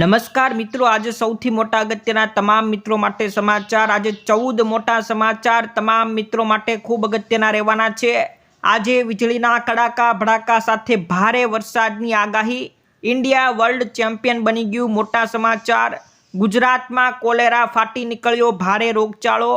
નમસ્કાર મિત્રો, આજે સૌથી મોટા અગત્યના તમામ મિત્રો માટે સમાચાર. આજે ચૌદ મોટા સમાચાર તમામ મિત્રો માટે ખૂબ અગત્યના રહેવાના છે. આજે વીજળીના કડાકા ભડાકા સાથે ભારે વરસાદની આગાહી. ઇન્ડિયા વર્લ્ડ ચેમ્પિયન બની ગયું મોટા સમાચાર. ગુજરાતમાં કોલેરા ફાટી નીકળ્યો ભારે રોગચાળો.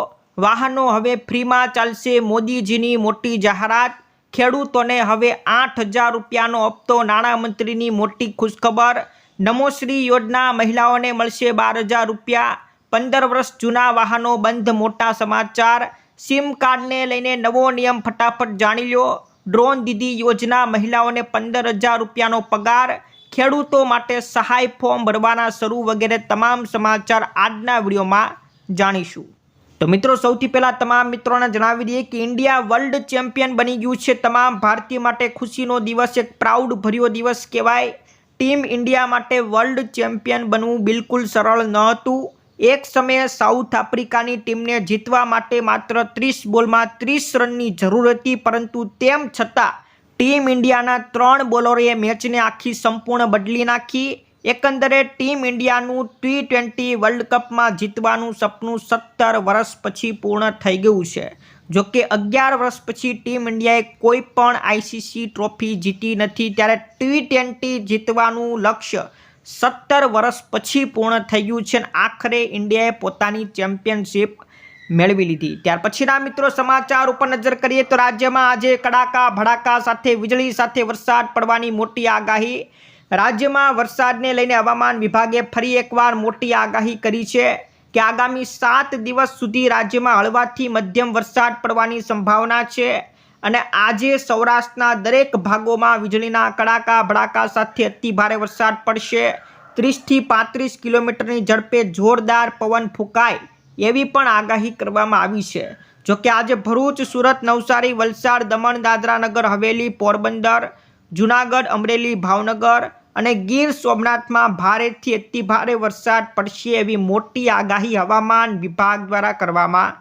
વાહનો હવે ફ્રીમાં ચાલશે મોદીજીની મોટી જાહેરાત. ખેડૂતોને હવે આઠ હજાર રૂપિયાનો હપ્તો નાણામંત્રીની મોટી ખુશખબર. નમોશ્રી યોજના મહિલાઓને મળશે બાર હજાર રૂપિયા. પંદર વર્ષ જૂના વાહનો બંધ, મોટા સમાચાર. સિમ કાર્ડને લઈને નવો નિયમ ફટાફટ જાણી લો ડ્રોન દીદી યોજના મહિલાઓને પંદર હજાર રૂપિયાનો પગાર. ખેડૂતો માટે સહાય ફોર્મ ભરવાના શરૂ વગેરે તમામ સમાચાર આજના વિડીયોમાં જાણીશું. તો મિત્રો, સૌથી પહેલાં તમામ મિત્રોને જણાવી દઈએ કે ઇન્ડિયા વર્લ્ડ ચેમ્પિયન બની ગયું છે. તમામ ભારતીય માટે ખુશીનો દિવસ, એક પ્રાઉડ ભર્યો દિવસ કહેવાય. ટીમ ઇન્ડિયા માટે વર્લ્ડ ચેમ્પિયન બનવું બિલકુલ સરળ ન હતું એક સમયે સાઉથ આફ્રિકાની ટીમને જીતવા માટે માત્ર ત્રીસ બોલમાં ત્રીસ રનની જરૂર હતી, પરંતુ તેમ છતાં ટીમ ઇન્ડિયાના ત્રણ બોલરોએ મેચને આખી સંપૂર્ણ બદલી નાખી. એકંદરે ટીમ ઇન્ડિયાનું ટી ટ્વેન્ટી વર્લ્ડ કપમાં જીતવાનું સપનું સત્તર વર્ષ પછી પૂર્ણ થઈ ગયું છે. જોકે અગિયાર વર્ષ પછી ટીમ ઇન્ડિયાએ કોઈ પણ આઈસીસી ટ્રોફી જીતી નથી, ત્યારે ટી ટ્વેન્ટી જીતવાનું લક્ષ્ય સત્તર વર્ષ પછી પૂર્ણ થઈ ગયું છે અને આખરે ઇન્ડિયાએ પોતાની ચેમ્પિયનશિપ મેળવી લીધી. ત્યાર પછીના મિત્રો સમાચાર ઉપર નજર કરીએ તો રાજ્યમાં આજે કડાકા, ભડાકા સાથે વીજળી સાથે વરસાદ પડવાની મોટી આગાહી. રાજ્યમાં વરસાદને લઈને હવામાન વિભાગે ફરી એકવાર મોટી આગાહી કરી છે. કે આગામી સાત દિવસ સુધી રાજ્યમાં હળવાથી મધ્યમ વરસાદ પડવાની સંભાવના છે અને આજે સૌરાષ્ટ્રના દરેક ભાગોમાં વીજળીના કડાકા, ભડાકા સાથે અતિ ભારે વરસાદ પડશે. ત્રીસથી પાંત્રીસ કિલોમીટરની ઝડપે જોરદાર પવન ફૂંકાય એવી પણ આગાહી કરવામાં આવી છે. જોકે આજે ભરૂચ, સુરત, નવસારી, વલસાડ, દમણ, દાદરા નગર, હવેલી, પોરબંદર, જુનાગઢ, અમરેલી, ભાવનગર અને ગીર સોમનાથમાં ભારેથી અતિ ભારે વરસાદ પડશે એવી મોટી આગાહી હવામાન વિભાગ દ્વારા કરવામાં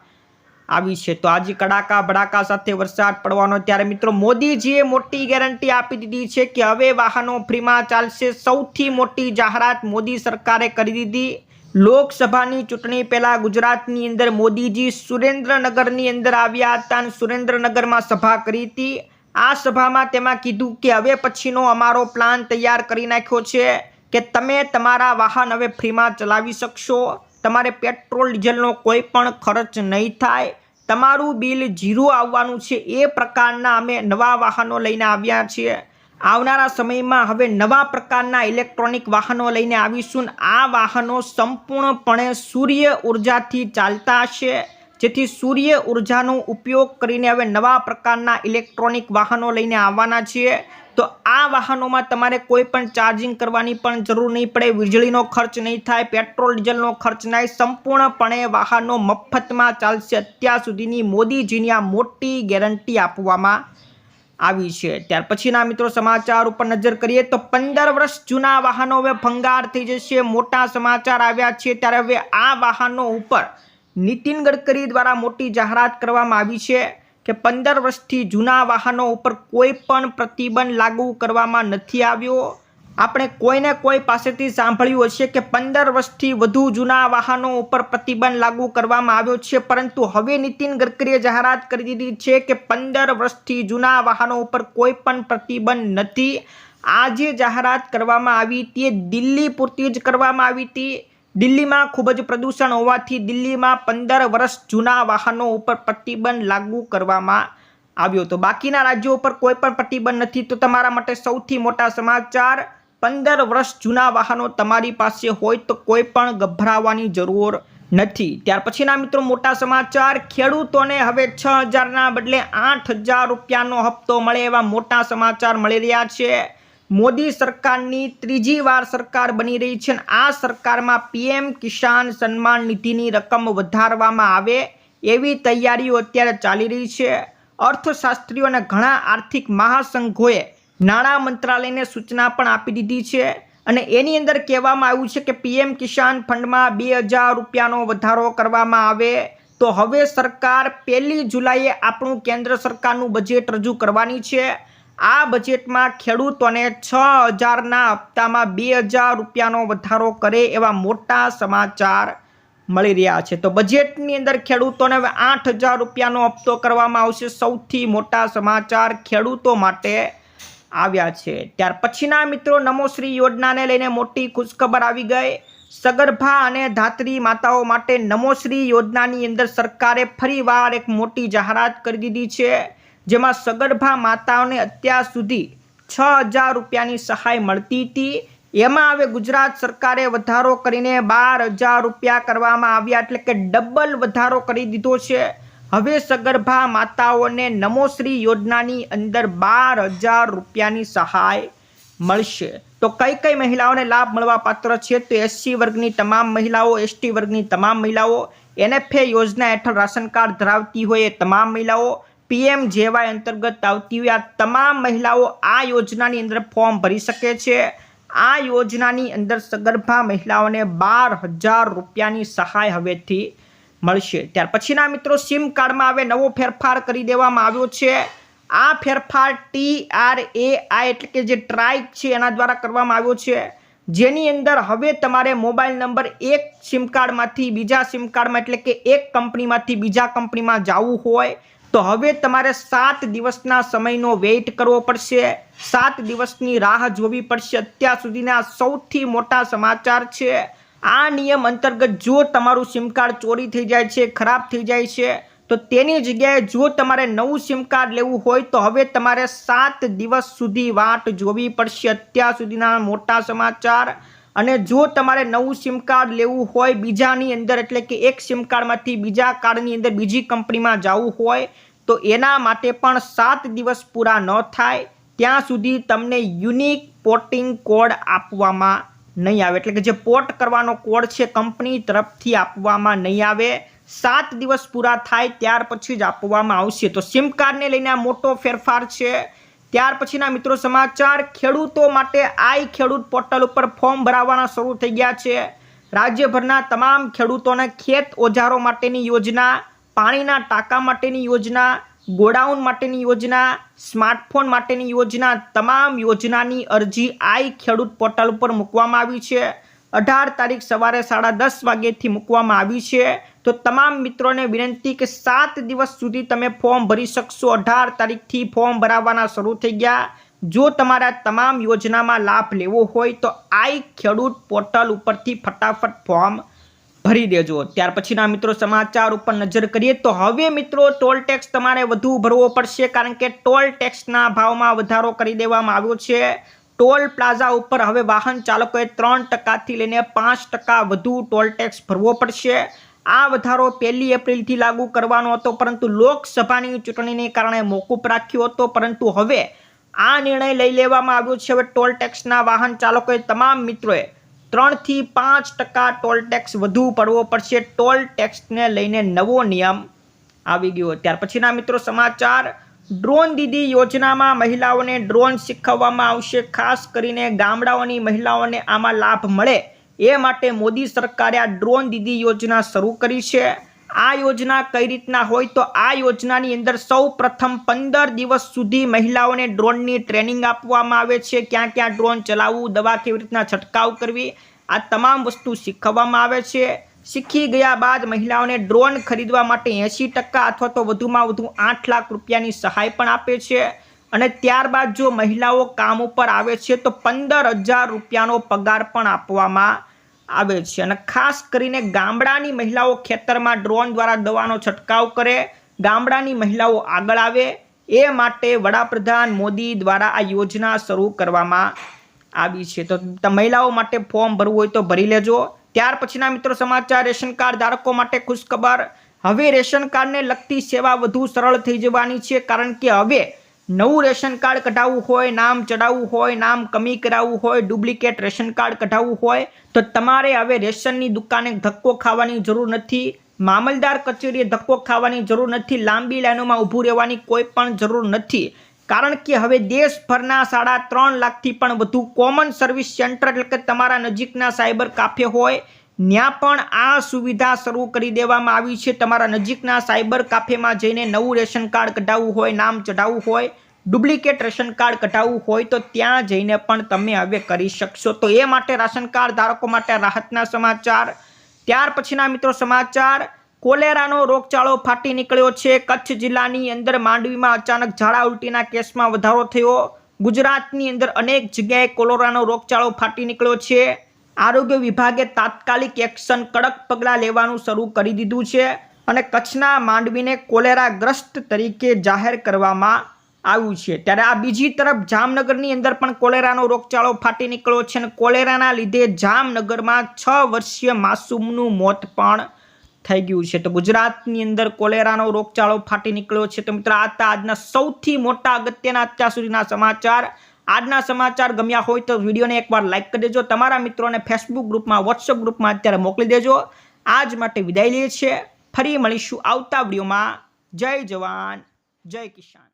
આવી છે. તો આજે કડાકા ભડાકા સાથે વરસાદ પડવાનો ત્યારે મિત્રો મોદીજીએ મોટી ગેરંટી આપી દીધી છે કે હવે વાહનો ફ્રીમાં ચાલશે. સૌથી મોટી જાહેરાત મોદી સરકારે કરી દીધી. લોકસભાની ચૂંટણી પહેલાં ગુજરાતની અંદર મોદીજી સુરેન્દ્રનગરની અંદર આવ્યા હતા અને સુરેન્દ્રનગરમાં સભા કરી હતી. આ સભામાં તેમાં કીધું કે હવે પછીનો અમારો પ્લાન તૈયાર કરી નાખ્યો છે કે તમે તમારા વાહન હવે ફ્રીમાં ચલાવી શકશો. તમારે પેટ્રોલ, ડીઝલનો કોઈ પણ ખર્ચ નહીં થાય. તમારું બિલ ઝીરો આવવાનું છે એ પ્રકારના અમે નવા વાહનો લઈને આવ્યા છીએ. આવનારા સમયમાં હવે નવા પ્રકારના ઇલેક્ટ્રોનિક વાહનો લઈને આવીશું આ વાહનો સંપૂર્ણપણે સૂર્ય ઉર્જાથી ચાલતા હશે. જેથી સૂર્ય ઉર્જાનો ઉપયોગ કરીને હવે નવા પ્રકારના ઇલેક્ટ્રોનિક વાહનો લઈને આવવાના છીએ. તો આ વાહનોમાં તમારે કોઈ પણ ચાર્જિંગ કરવાની પણ જરૂર નહીં પડે. વીજળીનો ખર્ચ નહીં થાય, પેટ્રોલ, ડીઝલનો ખર્ચ નહીં. સંપૂર્ણપણે વાહનો મફતમાં ચાલશે. અત્યાર સુધીની મોદીજીની આ મોટી ગેરંટી આપવામાં આવી છે. ત્યાર પછીના મિત્રો સમાચાર ઉપર નજર કરીએ તો પંદર વર્ષ જૂના વાહનો હવે ભંગાર થઈ જશે. મોટા સમાચાર આવ્યા છે. ત્યારે હવે આ વાહનો ઉપર નીતિન ગડકરી દ્વારા મોટી જાહેરાત કરવામાં આવી છે કે પંદર વર્ષથી જૂના વાહનો ઉપર કોઈ પણ પ્રતિબંધ લાગુ કરવામાં નથી આવ્યો. આપણે કોઈને કોઈ પાસેથી સાંભળ્યું હશે કે પંદર વર્ષથી વધુ જૂના વાહનો ઉપર પ્રતિબંધ લાગુ કરવામાં આવ્યો છે, પરંતુ હવે નીતિન ગડકરીએ જાહેરાત કરી દીધી છે કે પંદર વર્ષથી જૂના વાહનો ઉપર કોઈ પણ પ્રતિબંધ નથી. આ જે જાહેરાત કરવામાં આવી તે દિલ્હી પૂરતી જ કરવામાં આવી હતી. દિલ્હીમાં ખૂબ જ પ્રદૂષણ હોવાથી દિલ્હીમાં પંદર વર્ષ જૂના વાહનો ઉપર પ્રતિબંધ લાગુ કરવામાં આવ્યો તો બાકીના રાજ્યો ઉપર કોઈ પણ પ્રતિબંધ નથી. તો તમારા માટે સૌથી મોટા સમાચાર, પંદર વર્ષ જૂના વાહનો તમારી પાસે હોય તો કોઈ પણ ગભરાવાની જરૂર નથી. ત્યાર પછીના મિત્રો મોટા સમાચાર, ખેડૂતોને હવે છ હજારના બદલે આઠ હજાર રૂપિયાનો હપ્તો મળે એવા મોટા સમાચાર મળી રહ્યા છે. મોદી સરકારની ત્રીજી વાર સરકાર બની રહી છે અને આ સરકારમાં પીએમ કિસાન સન્માન નિધિની રકમ વધારવામાં આવે એવી તૈયારીઓ અત્યારે ચાલી રહી છે. અર્થશાસ્ત્રીઓ અને ઘણા આર્થિક મહાસંઘોએ નાણાં મંત્રાલયને સૂચના પણ આપી દીધી છે અને એની અંદર કહેવામાં આવ્યું છે કે પીએમ કિસાન ફંડમાં બે હજાર રૂપિયાનો વધારો કરવામાં આવે. તો હવે સરકાર પહેલી જુલાઈએ આપણું કેન્દ્ર સરકારનું બજેટ રજૂ કરવાની છે. આ બજેટમાં ખેડૂતોને છ હજારના હપ્તામાં બે હજાર રૂપિયાનો વધારો કરે એવા મોટા સમાચાર મળી રહ્યા છે. તો બજેટની અંદર ખેડૂતોને હવે આઠ હજાર રૂપિયાનો હપ્તો કરવામાં આવશે. સૌથી મોટા સમાચાર ખેડૂતો માટે આવ્યા છે. ત્યાર પછીના મિત્રો, નમોશ્રી યોજનાને લઈને મોટી ખુશખબર આવી ગઈ. સગર્ભા અને ધાત્રી માતાઓ માટે નમોશ્રી યોજનાની અંદર સરકારે ફરીવાર એક મોટી જાહેરાત કરી દીધી છે. જેમાં સગર્ભા માતાઓને અત્યાર સુધી છ હજાર રૂપિયાની સહાય મળતી હતી. એમાં હવે ગુજરાત સરકારે વધારો કરીને બાર હજાર રૂપિયા કરવામાં આવ્યા એટલે કે ડબલ વધારો કરી દીધો છે. હવે સગર્ભા માતાઓને નમોશ્રી યોજનાની અંદર બાર હજાર રૂપિયાની સહાય મળશે. તો કઈ કઈ મહિલાઓને લાભ મળવા પાત્ર છે? તો એસસી વર્ગની તમામ મહિલાઓ એસટી વર્ગની તમામ મહિલાઓ એનએફએ યોજના હેઠળ રાશન કાર્ડ ધરાવતી હોય એ તમામ મહિલાઓ પીએમ જેવાય અંતર્ગત આવતી આ તમામ મહિલાઓ આ યોજનાની અંદર ફોર્મ ભરી શકે છે. આ યોજનાની અંદર સગર્ભા મહિલાઓને બાર હજાર રૂપિયાની સહાય હવેથી મળશે. ત્યાર પછીના મિત્રો સિમ કાર્ડમાં હવે નવો ફેરફાર કરી દેવામાં આવ્યો છે. આ ફેરફાર ટી આર એ આઈ એટલે કે જે ટ્રાઇક છે, એના દ્વારા કરવામાં આવ્યો છે. જેની અંદર હવે તમારે મોબાઈલ નંબર એક સિમ કાર્ડમાંથી બીજા સિમ કાર્ડમાં એટલે કે એક કંપનીમાંથી બીજા કંપનીમાં જવું હોય તો હવે તમારે સાત દિવસના સમયનો વેઇટ કરવો પડશે. સાત દિવસની રાહ જોવી પડશે. અત્યાર સુધીના સૌથી મોટા સમાચાર છે, આ નિયમ અંતર્ગત જો તમારું સિમ કાર્ડ ચોરી થઈ જાય છે, ખરાબ થઈ જાય છે, તો તેની જગ્યાએ જો તમારે નવું સિમ કાર્ડ લેવું હોય, તો હવે તમારે સાત દિવસ સુધી વાટ જોવી પડશે. અત્યાર સુધીના મોટા સમાચાર અને જો તમારે નવું સિમ કાર્ડ લેવું હોય બીજાની અંદર, એટલે કે એક સિમ કાર્ડમાંથી બીજા કાર્ડની અંદર બીજી કંપનીમાં જવું હોય, તો એના માટે પણ સાત દિવસ પૂરા ન થાય. ત્યાં સુધી તમને યુનિક પોર્ટિંગ કોડ આપવામાં નહીં આવે. એટલે કે જે પોર્ટ કરવાનો કોડ છે, કંપની તરફથી આપવામાં નહીં આવે. સાત દિવસ પૂરા થાય, ત્યાર પછી જ આપવામાં આવશે. તો સિમ કાર્ડને લઈને આ મોટો ફેરફાર છે. ત્યાર પછીના મિત્રો સમાચાર, ખેડૂતો માટે આઈ ખેડૂત પોર્ટલ ઉપર ફોર્મ ભરાવાના શરૂ થઈ ગયા છે. રાજ્યભરના તમામ ખેડૂતોને ખેત ઓજારો માટેની યોજના, પાણીના ટાંકા માટેની યોજના, ગોડાઉન માટેની યોજના, સ્માર્ટફોન માટેની યોજના, તમામ યોજનાની અરજી આઈ ખેડૂત પોર્ટલ ઉપર મૂકવામાં આવી છે. અઢાર તારીખ સવારે સાડા દસ વાગ્યેથી મૂકવામાં આવી છે. તો તમામ મિત્રોને વિનંતી કે સાત દિવસ સુધી તમે ફોર્મ ભરી શકશો. અઢાર તારીખથી ફોર્મ ભરાવવાના શરૂ થઈ ગયા. જો તમારા તમામ યોજનામાં લાભ લેવો હોય તો આઈ ખેડૂત પોર્ટલ ઉપરથી ફટાફટ ફોર્મ ભરી દેજો. ત્યાર પછીના મિત્રો સમાચાર ઉપર નજર કરીએ તો હવે મિત્રો ટોલ ટેક્સ તમારે વધુ ભરવો પડશે કારણ કે ટોલ ટેક્સના ભાવમાં વધારો કરી દેવામાં આવ્યો છે. ટોલ પ્લાઝા ઉપર હવે વાહન ચાલકોએ ત્રણ ટકાથી લઈને પાંચ ટકા વધુ ટોલ ટેક્સ ભરવો પડશે. આ વધારો પહેલી એપ્રિલથી લાગુ કરવાનો હતો, પરંતુ લોકસભાની ચૂંટણીને કારણે મોકૂફ રાખ્યો હતો. પરંતુ હવે આ નિર્ણય લઈ લેવામાં આવ્યો છે. હવે ટોલ ટેક્સના વાહન ચાલકોએ તમામ મિત્રોએ ત્રણથી પાંચ ટકા ટોલ ટેક્સ વધુ ભરવો પડશે. ટોલ ટેક્સને લઈને નવો નિયમ આવી ગયો. ત્યાર પછીના મિત્રો સમાચાર. ડ્રોન દીદી યોજનામાં મહિલાઓને ડ્રોન શીખવવામાં આવશે. ખાસ કરીને ગામડાઓની મહિલાઓને આમાં લાભ મળે એ માટે મોદી સરકારે આ ડ્રોન દીદી યોજના શરૂ કરી છે. આ યોજના કઈ રીતના હોય તો આ યોજનાની અંદર સૌ પ્રથમ પંદર દિવસ સુધી મહિલાઓને ડ્રોનની ટ્રેનિંગ આપવામાં આવે છે. ક્યાં ક્યાં ડ્રોન ચલાવવું, દવા કેવી રીતના છંટકાવ કરવી, આ તમામ વસ્તુ શીખવવામાં આવે છે. શીખી ગયા બાદ મહિલાઓને ડ્રોન ખરીદવા માટે એંશી ટકા અથવા તો વધુમાં વધુ આઠ લાખ રૂપિયાની સહાય પણ આપે છે. અને ત્યારબાદ જો મહિલાઓ કામ ઉપર આવે છે તો પંદર હજાર રૂપિયાનો પગાર પણ આપવામાં આવે છે અને ખાસ કરીને ગામડાની મહિલાઓ ખેતરમાં ડ્રોન દ્વારા દવાનો છંટકાવ કરે, ગામડાની મહિલાઓ આગળ આવે, એ માટે વડાપ્રધાન મોદી દ્વારા આ યોજના શરૂ કરવામાં આવી છે. તો, મહિલાઓ માટે ફોર્મ ભરવું હોય તો ભરી લેજો. ત્યાર પછીના મિત્રો સમાચાર, રેશન કાર્ડ ધારકો માટે ખુશખબર. હવે રેશન કાર્ડને લગતી સેવા વધુ સરળ થઈ જવાની છે કારણ કે હવે નવું રેશન કાર્ડ કઢાવવું હોય, નામ ચડાવવું હોય, નામ કમી કરાવવું હોય, ડુપ્લિકેટ રેશન કાર્ડ કઢાવવું હોય, તો તમારે હવે રેશનની દુકાને ધક્કો ખાવાની જરૂર નથી, મામલદાર કચેરીએ ધક્કો ખાવાની જરૂર નથી, લાંબી લાઈનોમાં ઊભું રહેવાની કોઈ પણ જરૂર નથી. કારણ કે હવે દેશભરના સાડા ત્રણ લાખથી પણ વધુ કોમન સર્વિસ સેન્ટર એટલે કે તમારા નજીકના સાયબર કાફે હોય ત્યાં પણ આ સુવિધા શરૂ કરી દેવામાં આવી છે. તમારા નજીકના સાયબર કાફેમાં જઈને નવું રેશન કાર્ડ કઢાવવું હોય, નામ ચઢાવવું હોય, ડુપ્લિકેટ રેશન કાર્ડ કઢાવવું હોય તો ત્યાં જઈને પણ તમે હવે કરી શકશો. તો એ માટે રાશન કાર્ડ ધારકો માટે રાહતના સમાચાર. ત્યાર પછીના મિત્રો સમાચાર. કોલેરાનો રોગચાળો ફાટી નીકળ્યો છે. કચ્છ જિલ્લાની અંદર માંડવીમાં અચાનક ઝાડા ઉલટીના કેસમાં વધારો થયો. ગુજરાતની અંદર અનેક જગ્યાએ કોલેરાનો રોગચાળો ફાટી નીકળ્યો છે. આરોગ્ય વિભાગે તાત્કાલિક એક્શન કડક પગલાં લેવાનું શરૂ કરી દીધું છે અને કચ્છના માંડવીને કોલેરાગ્રસ્ત તરીકે જાહેર કરવામાં આવ્યું છે. ત્યારે આ બીજી તરફ જામનગરની અંદર પણ કોલેરાનો રોગચાળો ફાટી નીકળ્યો છે અને કોલેરાના લીધે જામનગરમાં છ વર્ષીય માસૂમનું મોત પણ થઈ ગયું છે. તો ગુજરાતની અંદર કોલેરાનો રોગચાળો ફાટી નીકળ્યો છે. તો મિત્રો, આ હતા આજના સૌથી મોટા અગત્યના અત્યાર સુધીના સમાચાર. આજના સમાચાર ગમ્યા હોય તો વિડીયોને એકવાર લાઇક કરી દેજો. તમારા મિત્રોને ફેસબુક ગ્રુપમાં વોટ્સઅપ ગ્રુપમાં અત્યારે મોકલી દેજો. આજ માટે વિદાય લઈએ છીએ. ફરી મળીશું આવતા વિડીયોમાં. જય જવાન. જય કિસાન.